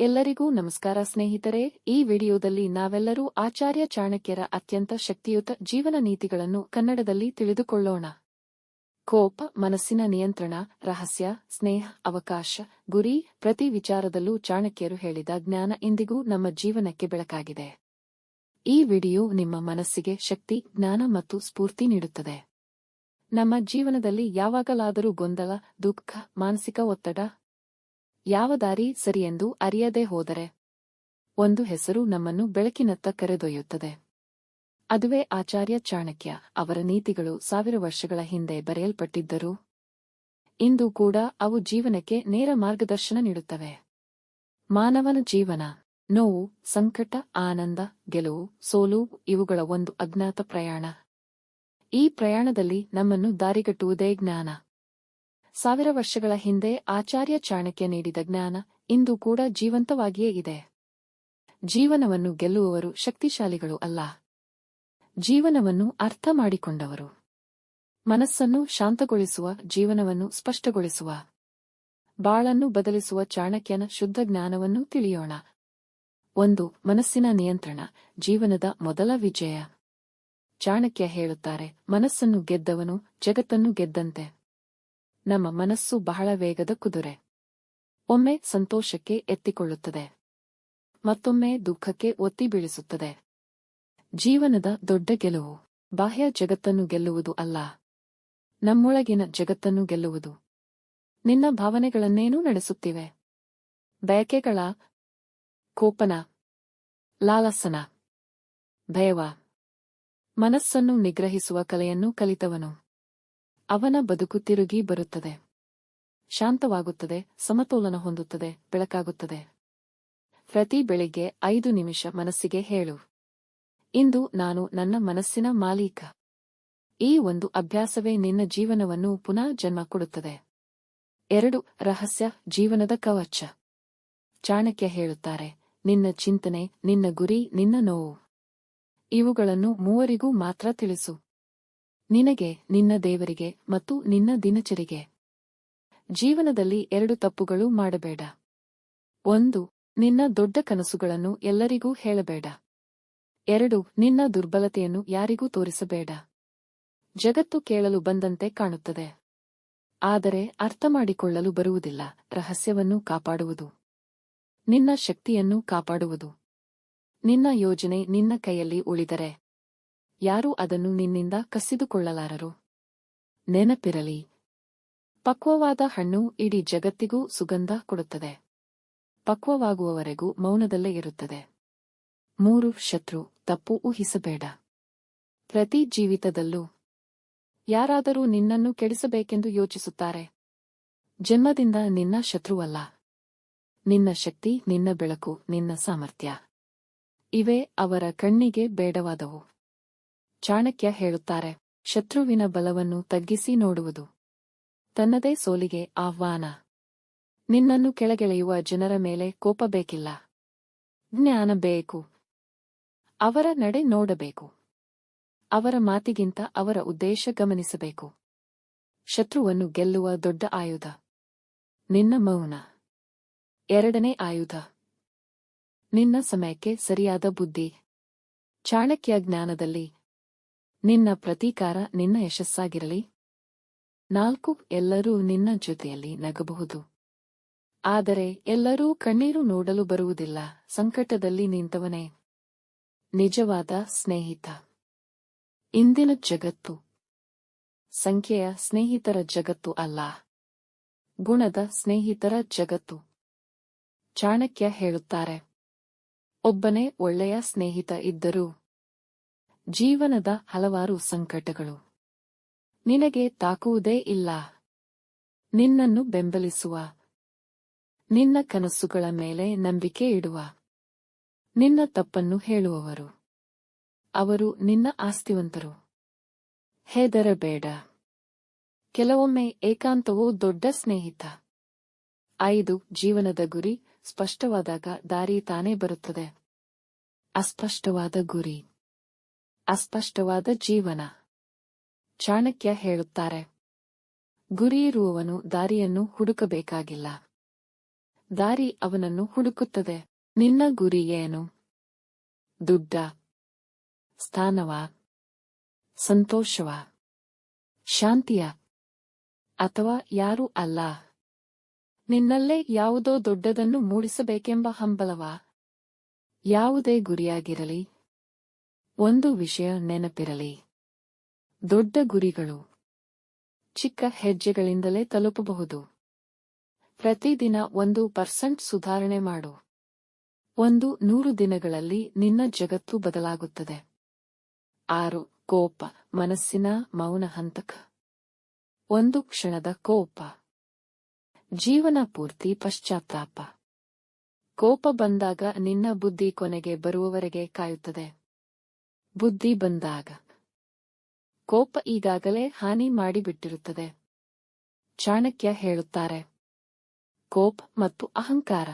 ಎಲ್ಲರಿಗೂ ನಮಸ್ಕಾರ ಸ್ನೇಹಿತರೆ. ಈ ವಿಡಿಯೋದಲ್ಲಿ ನಾವೆಲ್ಲರೂ ಆಚಾರ್ಯ ಚಾಣಕ್ಯರ ಅತ್ಯಂತ ಶಕ್ತಿಯುತ ಜೀವನ ನೀತಿಗಳನ್ನು ಕನ್ನಡದಲ್ಲಿ ತಿಳಿದುಕೊಳ್ಳೋಣ. ಕೋಪ, ಮನಸ್ಸಿನ ನಿಯಂತ್ರಣ, ರಹಸ್ಯ, ಸ್ನೇಹ, ಅವಕಾಶ, ಗುರಿ ಪ್ರತಿ ವಿಚಾರದಲ್ಲೂ ಚಾಣಕ್ಯರು ಹೇಳಿದ ಜ್ಞಾನ ಇಂದಿಗೂ ನಮ್ಮ ಜೀವನಕ್ಕೆ ಬೆಳಕಾಗಿದೆ. ಈ ವಿಡಿಯೋ ನಿಮ್ಮ ಮನಸ್ಸಿಗೆ ಶಕ್ತಿ, ಜ್ಞಾನ ಮತ್ತು ಸ್ಫೂರ್ತಿ ನೀಡುತ್ತದೆ. ನಮ್ಮ ಜೀವನದಲ್ಲಿ ಯಾವಾಗಲಾದರೂ ಗೊಂದಲ, ದುಃಖ, ಮಾನಸಿಕ ಒತ್ತಡ ಯಾವ ದಾರಿ ಸರಿಯೆಂದು ಅರಿಯದೇ ಹೋದರೆ? ಒಂದು ಹೆಸರು ನಮ್ಮನ್ನು ಬೆಳಕಿನತ್ತ ಕರೆದೊಯ್ಯುತ್ತದೆ. ಅದುವೇ ಆಚಾರ್ಯ ಚಾಣಕ್ಯ ಅವರ ನೀತಿಗಳು ಸಾವಿರ ವರ್ಷಗಳ ಹಿಂದೆ ಬರೆಯಲ್ಪಟ್ಟಿದ್ದರೂ, ಇಂದು ಕೂಡ ಅವು ಜೀವನಕ್ಕೆ ನೇರ ಮಾರ್ಗದರ್ಶನ ನೀಡುತ್ತವೆ. ಮಾನವನ ಜೀವನ, ನೋವು, ಸಂಕಟ, ಆನಂದ, ಗೆಲುವು, ಸೋಲು ಇವುಗಳ ಒಂದು ಅಜ್ಞಾತ ಪ್ರಯಾಣ. ಈ ಪ್ರಯಾಣದಲ್ಲಿ ನಮ್ಮನ್ನು ದಾರಿಗಟ್ಟುವುದೇ ಜ್ಞಾನ. ಸಾವಿರ ವರ್ಷಗಳ ಹಿಂದೆ ಆಚಾರ್ಯ ಚಾಣಕ್ಯ ನೀಡಿದ ಜ್ಞಾನ ಇಂದು ಕೂಡ ಜೀವಂತವಾಗಿಯೇ ಇದೆ. ಜೀವನವನ್ನು ಗೆಲ್ಲುವವರು ಶಕ್ತಿಶಾಲಿಗಳು ಅಲ್ಲ. ಜೀವನವನ್ನು ಅರ್ಥ ಮಾಡಿಕೊಂಡವರು. ಮನಸ್ಸನ್ನು ಶಾಂತಗೊಳಿಸುವ, ಜೀವನವನ್ನು ಸ್ಪಷ್ಟಗೊಳಿಸುವ. ಬಾಳನ್ನು ಬದಲಿಸುವ ಚಾಣಕ್ಯನ ಶುದ್ಧ ಜ್ಞಾನವನ್ನು ತಿಳಿಯೋಣ. ಒಂದು, ಮನಸ್ಸಿನ ನಿಯಂತ್ರಣ, ಜೀವನದ ಮೊದಲ ವಿಜಯ. ಚಾಣಕ್ಯ ಹೇಳುತ್ತಾರೆ, ಮನಸ್ಸನ್ನು ಗೆದ್ದವನು ಜಗತ್ತನ್ನು ಗೆದ್ದಂತೆ. ನಮ್ಮ ಮನಸ್ಸು ಬಹಳ ವೇಗದ ಕುದುರೆ. ಒಮ್ಮೆ ಸಂತೋಷಕ್ಕೆ ಎತ್ತಿಕೊಳ್ಳುತ್ತದೆ. ಮತ್ತೊಮ್ಮೆ ದುಃಖಕ್ಕೆ ಒತ್ತಿ ಬೀಳಿಸುತ್ತದೆ. ಜೀವನದ ದೊಡ್ಡ ಗೆಲುವು. ಬಾಹ್ಯ ಜಗತ್ತನ್ನು ಗೆಲ್ಲುವುದು ಅಲ್ಲ. ನಮ್ಮೊಳಗಿನ ಜಗತ್ತನ್ನು ಗೆಲ್ಲುವುದು. ನಿನ್ನ ಭಾವನೆಗಳನ್ನೇನೂ ನಡೆಸುತ್ತಿವೆ. ಬಯಕೆಗಳ ಕೋಪನ. ಲಾಲಸನ. ಭಯವ. ಮನಸ್ಸನ್ನು ನಿಗ್ರಹಿಸುವ ಕಲೆಯನ್ನು ಕಲಿತವನು. ಅವನ ಬದುಕು ತಿರುಗಿ ಬರುತ್ತದೆ. ಶಾಂತವಾಗುತ್ತದೆ, ಸಮತೋಲನ ಹೊಂದುತ್ತದೆ, ಬೆಳಕಾಗುತ್ತದೆ. ಪ್ರತಿ ಬೆಳಿಗ್ಗೆ ಐದು ನಿಮಿಷ ಮನಸ್ಸಿಗೆ ಹೇಳು. ಇಂದು ನಾನು ನನ್ನ ಮನಸ್ಸಿನ ಮಾಲೀಕ. ಈ ಒಂದು ಅಭ್ಯಾಸವೇ ನಿನ್ನ ಜೀವನವನ್ನು ಪುನಃ ಜನ್ಮ ಕೊಡುತ್ತದೆ. ಎರಡು, ರಹಸ್ಯ ಜೀವನದ ಕವಚ. ಚಾಣಕ್ಯ ಹೇಳುತ್ತಾರೆ, ನಿನ್ನ ಚಿಂತನೆ, ನಿನ್ನ ಗುರಿ, ನಿನ್ನ ನೋವು. ಇವುಗಳನ್ನು ಮೂವರಿಗೂ ಮಾತ್ರ ತಿಳಿಸು. ನಿನಗೆ, ನಿನ್ನ ದೇವರಿಗೆ ಮತ್ತು ನಿನ್ನ ದಿನಚರಿಗೆ. ಜೀವನದಲ್ಲಿ ಎರಡು ತಪ್ಪುಗಳು ಮಾಡಬೇಡ. ಒಂದು, ನಿನ್ನ ದೊಡ್ಡ ಕನಸುಗಳನ್ನು ಎಲ್ಲರಿಗೂ ಹೇಳಬೇಡ. ಎರಡು, ನಿನ್ನ ದುರ್ಬಲತೆಯನ್ನು ಯಾರಿಗೂ ತೋರಿಸಬೇಡ. ಜಗತ್ತು ಕೇಳಲು ಬಂದಂತೆ ಕಾಣುತ್ತದೆ. ಆದರೆ ಅರ್ಥಮಾಡಿಕೊಳ್ಳಲು ಬರುವುದಿಲ್ಲ, ರಹಸ್ಯವನ್ನು ಕಾಪಾಡುವುದು. ನಿನ್ನ ಶಕ್ತಿಯನ್ನು ಕಾಪಾಡುವುದು. ನಿನ್ನ ಯೋಜನೆ ನಿನ್ನ ಕೈಯಲ್ಲಿ ಉಳಿದರೆ. ಯಾರೂ ಅದನ್ನು ನಿನ್ನಿಂದ ಕಸಿದುಕೊಳ್ಳಲಾರರು. ನೆನಪಿರಲಿ, ಪಕ್ವವಾದ ಹಣ್ಣು ಇಡೀ ಜಗತ್ತಿಗೂ ಸುಗಂಧ ಕೊಡುತ್ತದೆ. ಪಕ್ವವಾಗುವವರೆಗೂ ಮೌನದಲ್ಲೇ ಇರುತ್ತದೆ. ಮೂರು, ಶತ್ರು, ತಪ್ಪು ಊಹಿಸಬೇಡ. ಪ್ರತಿ ಜೀವಿತದಲ್ಲೂ ಯಾರಾದರೂ ನಿನ್ನನ್ನು ಕೆಡಿಸಬೇಕೆಂದು ಯೋಚಿಸುತ್ತಾರೆ. ಜನ್ಮದಿಂದ ನಿನ್ನ ಶತ್ರುವಲ್ಲ. ನಿನ್ನ ಶಕ್ತಿ, ನಿನ್ನ ಬೆಳಕು, ನಿನ್ನ ಸಾಮರ್ಥ್ಯ. ಇವೆ ಅವರ ಕಣ್ಣಿಗೆ ಬೇಡವಾದವು. ಚಾಣಕ್ಯ ಹೇಳುತ್ತಾರೆ, ಶತ್ರುವಿನ ಬಲವನ್ನು ತಗ್ಗಿಸಿ ನೋಡುವುದು. ತನ್ನದೇ ಸೋಲಿಗೆ ಆಹ್ವಾನ. ನಿನ್ನನ್ನು ಕೆಳಗೆಳೆಯುವ ಜನರ ಮೇಲೆ ಕೋಪ ಬೇಕಿಲ್ಲ ಜ್ಞಾನ ಬೇಕು. ಅವರ ನಡೆ ನೋಡಬೇಕು. ಅವರ ಮಾತಿಗಿಂತ ಅವರ ಉದ್ದೇಶ ಗಮನಿಸಬೇಕು. ಶತ್ರುವನ್ನು ಗೆಲ್ಲುವ ದೊಡ್ಡ ಆಯುಧ. ನಿನ್ನ ಮೌನ. ಎರಡನೇ ಆಯುಧ. ನಿನ್ನ ಸಮಯಕ್ಕೆ ಸರಿಯಾದ ಬುದ್ಧಿ. ಚಾಣಕ್ಯ ಜ್ಞಾನದಲ್ಲಿ ನಿನ್ನ ಪ್ರತೀಕಾರ ನಿನ್ನ ಯಶಸ್ಸಾಗಿರಲಿ. ನಾಲ್ಕು, ಎಲ್ಲರೂ ನಿನ್ನ ಜೊತೆಯಲ್ಲಿ ನಗಬಹುದು. ಆದರೆ ಎಲ್ಲರೂ ಕಣ್ಣೀರು ನೋಡಲು ಬರುವುದಿಲ್ಲ, ಸಂಕಟದಲ್ಲಿ ನಿಂತವನೇ. ನಿಜವಾದ ಸ್ನೇಹಿತ. ಇಂದಿನ ಜಗತ್ತು. ಸಂಖ್ಯೆಯ ಸ್ನೇಹಿತರ ಜಗತ್ತು ಅಲ್ಲ. ಗುಣದ ಸ್ನೇಹಿತರ ಜಗತ್ತು. ಚಾಣಕ್ಯ ಹೇಳುತ್ತಾರೆ, ಒಬ್ಬನೇ ಒಳ್ಳೆಯ ಸ್ನೇಹಿತ ಇದ್ದರೂ ಜೀವನದ ಹಲವಾರು ಸಂಕಟಗಳು. ನಿನಗೆ ತಾಕುವುದೇ ಇಲ್ಲ. ನಿನ್ನನ್ನು ಬೆಂಬಲಿಸುವ. ನಿನ್ನ ಕನಸುಗಳ ಮೇಲೆ ನಂಬಿಕೆ ಇಡುವ. ನಿನ್ನ ತಪ್ಪನ್ನು ಹೇಳುವವರು. ಅವರು ನಿನ್ನ ಆಸ್ತಿವಂತರು. ಹೆದರಬೇಡ. ಕೆಲವೊಮ್ಮೆ ಏಕಾಂತವು ದೊಡ್ಡ ಸ್ನೇಹಿತ. ಐದು, ಜೀವನದ ಗುರಿ ಸ್ಪಷ್ಟವಾದಾಗ ದಾರಿ ತಾನೇ ಬರುತ್ತದೆ. ಅಸ್ಪಷ್ಟವಾದ ಗುರಿ. ಅಸ್ಪಷ್ಟವಾದ ಜೀವನ. ಚಾಣಕ್ಯ ಹೇಳುತ್ತಾರೆ, ಗುರಿಯಿರುವವನು ದಾರಿಯನ್ನು ಹುಡುಕಬೇಕಾಗಿಲ್ಲ. ದಾರಿ ಅವನನ್ನು ಹುಡುಕುತ್ತದೆ. ನಿನ್ನ ಗುರಿ ಏನು? ದುಡ್ಡ, ಸ್ಥಾನವ? ಸಂತೋಷವ? ಶಾಂತಿಯ? ಅಥವಾ ಯಾರೂ ಅಲ್ಲ? ನಿನ್ನಲ್ಲೇ ಯಾವುದೋ ದೊಡ್ಡದನ್ನು ಮೂಡಿಸಬೇಕೆಂಬ ಹಂಬಲವ? ಯಾವುದೇ ಗುರಿಯಾಗಿರಲಿ. ಒಂದು ವಿಷಯ ನೆನಪಿರಲಿ. ದೊಡ್ಡ ಗುರಿಗಳು. ಚಿಕ್ಕ ಹೆಜ್ಜೆಗಳಿಂದಲೇ ತಲುಪಬಹುದು. ಪ್ರತಿದಿನ ಒಂದು ಪರ್ಸೆಂಟ್ ಸುಧಾರಣೆ ಮಾಡು. ಒಂದು ನೂರು ದಿನಗಳಲ್ಲಿ ನಿನ್ನ ಜಗತ್ತು ಬದಲಾಗುತ್ತದೆ. ಆರು, ಕೋಪ, ಮನಸ್ಸಿನ ಮೌನ ಹಂತಕ. ಒಂದು ಕ್ಷಣದ ಕೋಪ. ಜೀವನ ಪೂರ್ತಿ ಪಶ್ಚಾತ್ತಾಪ. ಕೋಪ ಬಂದಾಗ ನಿನ್ನ ಬುದ್ಧಿ ಕೊನೆಗೆ ಬರುವವರೆಗೆ ಕಾಯುತ್ತದೆ. ಬುದ್ಧಿ ಬಂದಾಗ. ಕೋಪ ಈಗಾಗಲೇ ಹಾನಿ ಮಾಡಿಬಿಟ್ಟಿರುತ್ತದೆ. ಚಾಣಕ್ಯ ಹೇಳುತ್ತಾರೆ. ಕೋಪ ಮತ್ತು ಅಹಂಕಾರ.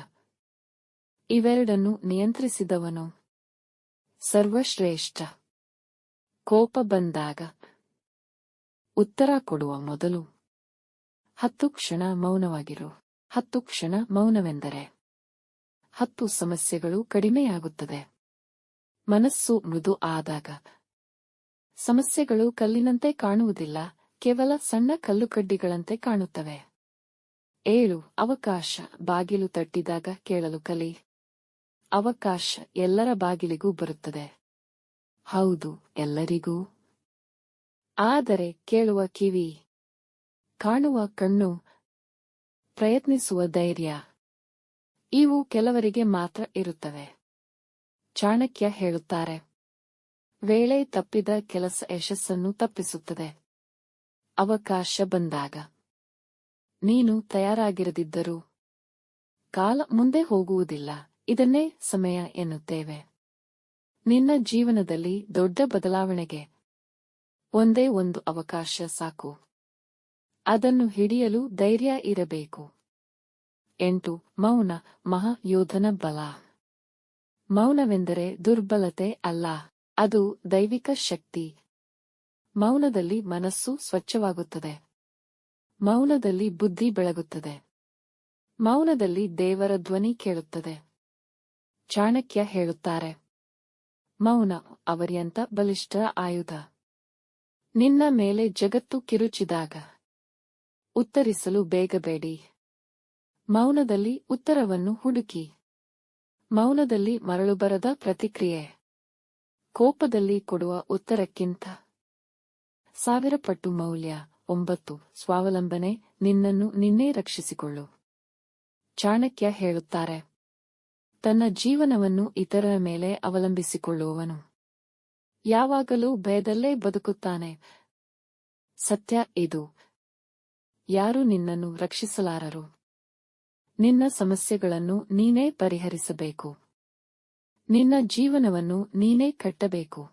ಇವೆರಡನ್ನು ನಿಯಂತ್ರಿಸಿದವನು. ಸರ್ವಶ್ರೇಷ್ಠ. ಕೋಪ ಬಂದಾಗ. ಉತ್ತರ ಕೊಡುವ ಮೊದಲು. ಹತ್ತು ಕ್ಷಣ ಮೌನವಾಗಿರು. ಹತ್ತು ಕ್ಷಣ ಮೌನವೆಂದರೆ. ಹತ್ತು ಸಮಸ್ಯೆಗಳು ಕಡಿಮೆಯಾಗುತ್ತದೆ. ಮನಸ್ಸು ಮೃದು ಆದಾಗ ಸಮಸ್ಯೆಗಳು ಕಲ್ಲಿನಂತೆ ಕಾಣುವುದಿಲ್ಲ, ಕೇವಲ ಸಣ್ಣ ಕಲ್ಲುಕಡ್ಡಿಗಳಂತೆ ಕಾಣುತ್ತವೆ. ಏಳು, ಅವಕಾಶ, ಬಾಗಿಲು ತಟ್ಟಿದಾಗ ಕೇಳಲು ಕಲಿ. ಅವಕಾಶ ಎಲ್ಲರ ಬಾಗಿಲಿಗೂ ಬರುತ್ತದೆ. ಹೌದು, ಎಲ್ಲರಿಗೂ. ಆದರೆ ಕೇಳುವ ಕಿವಿ, ಕಾಣುವ ಕಣ್ಣು, ಪ್ರಯತ್ನಿಸುವ ಧೈರ್ಯ, ಇವು ಕೆಲವರಿಗೆ ಮಾತ್ರ ಇರುತ್ತವೆ. ಚಾಣಕ್ಯ ಹೇಳುತ್ತಾರೆ. ವೇಳೆ ತಪ್ಪಿದ ಕೆಲಸ ಯಶಸ್ಸನ್ನು ತಪ್ಪಿಸುತ್ತದೆ. ಅವಕಾಶ ಬಂದಾಗ. ನೀನು ತಯಾರಾಗಿರದಿದ್ದರೂ ಕಾಲ ಮುಂದೆ ಹೋಗುವುದಿಲ್ಲ. ಇದನ್ನೇ ಸಮಯ ಎನ್ನುತ್ತೇವೆ. ನಿನ್ನ ಜೀವನದಲ್ಲಿ ದೊಡ್ಡ ಬದಲಾವಣೆಗೆ ಒಂದೇ ಒಂದು ಅವಕಾಶ ಸಾಕು. ಅದನ್ನು ಹಿಡಿಯಲು ಧೈರ್ಯ ಇರಬೇಕು. ಎಂಟು, ಮೌನ, ಮಹಾಯೋಧನ ಬಲ. ಮೌನವೆಂದರೆ ದುರ್ಬಲತೆ ಅಲ್ಲ, ಅದು ದೈವಿಕ ಶಕ್ತಿ. ಮೌನದಲ್ಲಿ ಮನಸ್ಸು ಸ್ವಚ್ಛವಾಗುತ್ತದೆ. ಮೌನದಲ್ಲಿ ಬುದ್ಧಿ ಬೆಳಗುತ್ತದೆ. ಮೌನದಲ್ಲಿ ದೇವರ ಧ್ವನಿ ಕೇಳುತ್ತದೆ. ಚಾಣಕ್ಯ ಹೇಳುತ್ತಾರೆ, ಮೌನ, ಅವರ್ಯಂತ ಬಲಿಷ್ಠ ಆಯುಧ. ನಿನ್ನ ಮೇಲೆ ಜಗತ್ತು ಕಿರುಚಿದಾಗ. ಉತ್ತರಿಸಲು ಬೇಗಬೇಡಿ ಮೌನದಲ್ಲಿ ಉತ್ತರವನ್ನು ಹುಡುಕಿ. ಮೌನದಲ್ಲಿ ಮರಳುಬರದ ಪ್ರತಿಕ್ರಿಯೆ. ಕೋಪದಲ್ಲಿ ಕೊಡುವ ಉತ್ತರಕ್ಕಿಂತ. ಸಾವಿರ ಪಟ್ಟು ಮೌಲ್ಯ, ಒಂಬತ್ತು. ಸ್ವಾವಲಂಬನೆ, ನಿನ್ನನ್ನು ನಿನ್ನೇ ರಕ್ಷಿಸಿಕೊಳ್ಳು. ಚಾಣಕ್ಯ ಹೇಳುತ್ತಾರೆ. ತನ್ನ ಜೀವನವನ್ನು ಇತರರ ಮೇಲೆ ಅವಲಂಬಿಸಿಕೊಳ್ಳುವವನು. ಯಾವಾಗಲೂ ಭಯದಲ್ಲೇ ಬದುಕುತ್ತಾನೆ. ಸತ್ಯ ಇದು. ಯಾರು ನಿನ್ನನ್ನು ರಕ್ಷಿಸಲಾರರು. ನಿನ್ನ ಸಮಸ್ಯೆಗಳನ್ನು ನೀನೇ ಪರಿಹರಿಸಬೇಕು. ನಿನ್ನ ಜೀವನವನ್ನು ನೀನೇ ಕಟ್ಟಬೇಕು.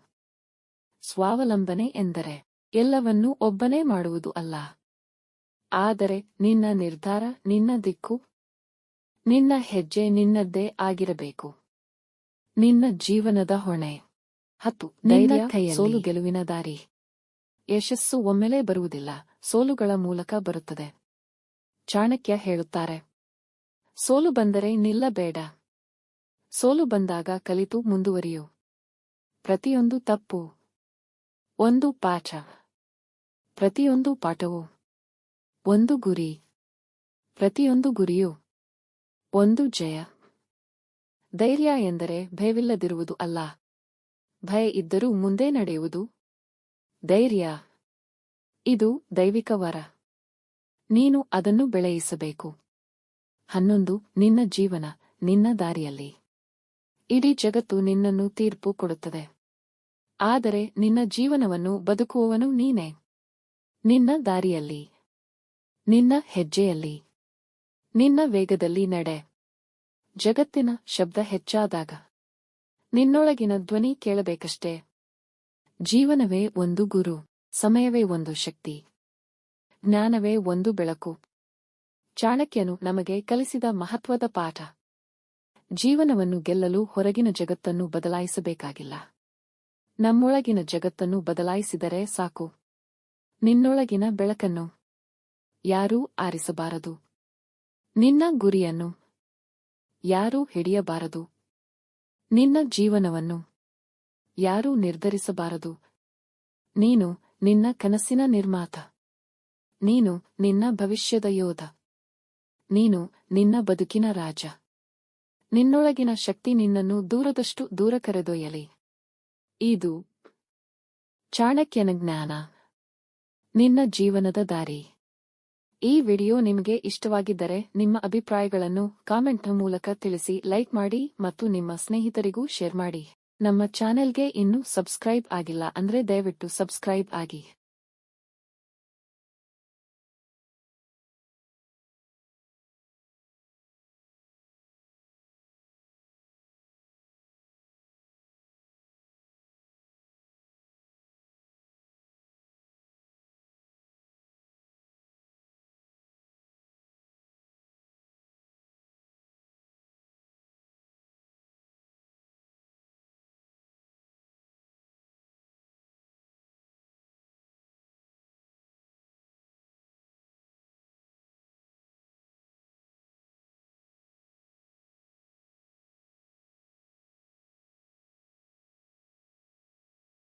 ಸ್ವಾವಲಂಬನೆ ಎಂದರೆ ಎಲ್ಲವನ್ನೂ ಒಬ್ಬನೇ ಮಾಡುವುದು ಅಲ್ಲ. ಆದರೆ ನಿನ್ನ ನಿರ್ಧಾರ ನಿನ್ನ ದಿಕ್ಕು ನಿನ್ನ ಹೆಜ್ಜೆ ನಿನ್ನದ್ದೇ ಆಗಿರಬೇಕು. ನಿನ್ನ ಜೀವನದ ಹೊಣೆ. ಹತ್ತು ಸೋಲು ಗೆಲುವಿನ ದಾರಿ. ಯಶಸ್ಸು ಒಮ್ಮೆಲೇ ಬರುವುದಿಲ್ಲ ಸೋಲುಗಳ ಮೂಲಕ ಬರುತ್ತದೆ. ಚಾಣಕ್ಯ ಹೇಳುತ್ತಾರೆ ಸೋಲು ಬಂದರೆ ನಿಲ್ಲಬೇಡ. ಸೋಲು ಬಂದಾಗ ಕಲಿತು ಮುಂದುವರಿಯು. ಪ್ರತಿಯೊಂದು ತಪ್ಪು. ಒಂದು ಪಾಠ. ಪ್ರತಿಯೊಂದು ಪಾಠವು. ಒಂದು ಗುರಿ. ಪ್ರತಿಯೊಂದು ಗುರಿಯು. ಒಂದು ಜಯ. ಧೈರ್ಯ ಎಂದರೆ ಭಯವಿಲ್ಲದಿರುವುದು ಅಲ್ಲ. ಭಯ ಇದ್ದರೂ ಮುಂದೆ ನಡೆಯುವುದು. ಧೈರ್ಯ. ಇದು ದೈವಿಕ ವರ. ನೀನು ಅದನ್ನು ಬೆಳೆಯಿಸಬೇಕು. ಹನ್ನೊಂದು, ನಿನ್ನ ಜೀವನ, ನಿನ್ನ ದಾರಿಯಲ್ಲಿ. ಇಡೀ ಜಗತ್ತು ನಿನ್ನನ್ನು ತೀರ್ಪು ಕೊಡುತ್ತದೆ. ಆದರೆ ನಿನ್ನ ಜೀವನವನ್ನು ಬದುಕುವವನು ನೀನೇ. ನಿನ್ನ ದಾರಿಯಲ್ಲಿ. ನಿನ್ನ ಹೆಜ್ಜೆಯಲ್ಲಿ. ನಿನ್ನ ವೇಗದಲ್ಲಿ ನಡೆ. ಜಗತ್ತಿನ ಶಬ್ದ ಹೆಚ್ಚಾದಾಗ. ನಿನ್ನೊಳಗಿನ ಧ್ವನಿ ಕೇಳಬೇಕಷ್ಟೇ. ಜೀವನವೇ ಒಂದು ಗುರು, ಸಮಯವೇ ಒಂದು ಶಕ್ತಿ. ಜ್ಞಾನವೇ ಒಂದು ಬೆಳಕು. ಚಾಣಕ್ಯನು ನಮಗೆ ಕಲಿಸಿದ ಮಹತ್ವದ ಪಾಠ. ಜೀವನವನ್ನು ಗೆಲ್ಲಲು ಹೊರಗಿನ ಜಗತ್ತನ್ನು ಬದಲಾಯಿಸಬೇಕಾಗಿಲ್ಲ. ನಮ್ಮೊಳಗಿನ ಜಗತ್ತನ್ನು ಬದಲಾಯಿಸಿದರೆ ಸಾಕು. ನಿನ್ನೊಳಗಿನ ಬೆಳಕನ್ನು ಯಾರೂ ಆರಿಸಬಾರದು. ನಿನ್ನ ಗುರಿಯನ್ನು ಯಾರೂ ಹಿಡಿಯಬಾರದು. ನಿನ್ನ ಜೀವನವನ್ನು ಯಾರೂ ನಿರ್ಧರಿಸಬಾರದು. ನೀನು ನಿನ್ನ ಕನಸಿನ ನಿರ್ಮಾತ. ನೀನು ನಿನ್ನ ಭವಿಷ್ಯದ ಯೋಧ. ನೀನು ನಿನ್ನ ಬದುಕಿನ ರಾಜ. ನಿನ್ನೊಳಗಿನ ಶಕ್ತಿ ನಿನ್ನನ್ನು ದೂರದಷ್ಟು ದೂರ ಕರೆದೊಯ್ಯಲಿ. ಇದು ಚಾಣಕ್ಯನ ಜ್ಞಾನ. ನಿನ್ನ ಜೀವನದ ದಾರಿ. ಈ ವಿಡಿಯೋ ನಿಮಗೆ ಇಷ್ಟವಾಗಿದ್ದರೆ ನಿಮ್ಮ ಅಭಿಪ್ರಾಯಗಳನ್ನು ಕಾಮೆಂಟ್ ಮೂಲಕ ತಿಳಿಸಿ ಲೈಕ್ ಮಾಡಿ ಮತ್ತು ನಿಮ್ಮ ಸ್ನೇಹಿತರಿಗೂ ಶೇರ್ ಮಾಡಿ. ನಮ್ಮ ಚಾನೆಲ್ಗೆ ಇನ್ನೂ ಸಬ್ಸ್ಕ್ರೈಬ್ ಆಗಿಲ್ಲ ಅಂದ್ರೆ ದಯವಿಟ್ಟು ಸಬ್ಸ್ಕ್ರೈಬ್ ಆಗಿ.